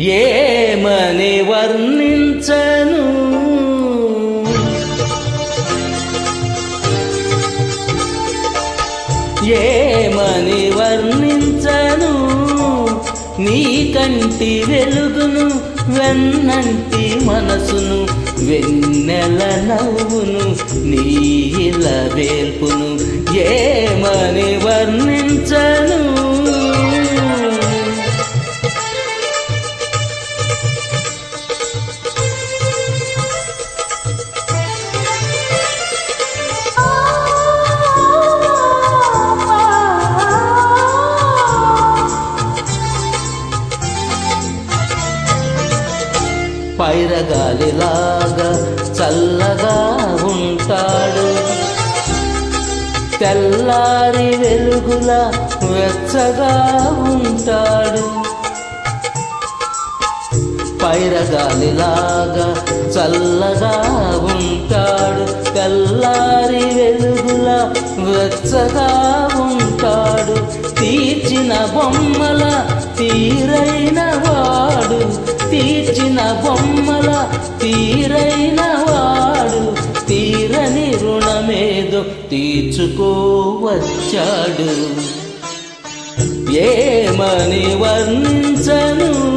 ఏమని వర్ణించను? ఏమని వర్ణించను? నీ కంటి వెలుగును వెన్నంటి మనసును వెన్నెల నవ్వును నీల వేల్పును ఏమని వర్ణించను? గాలిలాగా చల్లగా ఉంటాడు. తెల్లారి వెలుగుల వెచ్చగా ఉంటాడు. పైరగాలిలాగా చల్లగా ఉంటాడు. తెల్లారి వెలుగుల వెచ్చగా ఉంటాడు. తీర్చిన బొమ్మల తీరైన తీర్చిన బొమ్మల తీరైన వాడు తీరని రుణమేదో తీర్చుకోవచ్చాడు. ఏమని వంచను?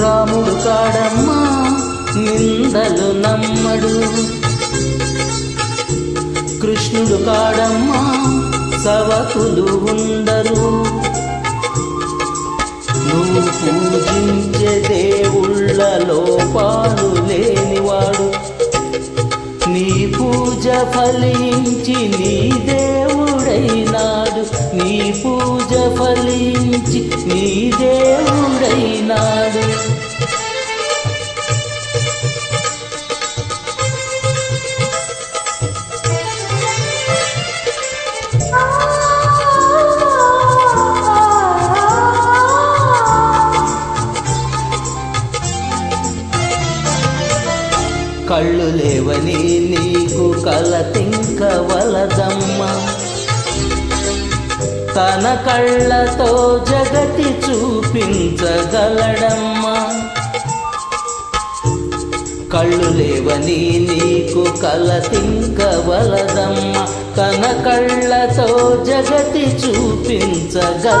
రాముడు కాడమ్మా నిందలు నమ్మడు. కృష్ణుడు కాడమ్మా సవకులు ఉండరు. నువ్వు పూజించే దేవుళ్ళ లోపాలు పూజ ఫలించి నీ దేవుడైనాడు. నీ పూజ ఫలించి నీ దేవుడైనాడు. లేవని నీకు కలతింక వలదమ్మా తన కళ్ళతో జగతి చూపించగలడమ్మా. కళ్ళు లేవని నీకు కలతింక వలదమ్మా తన కళ్ళతో జగతి చూపించగలడమ్మా.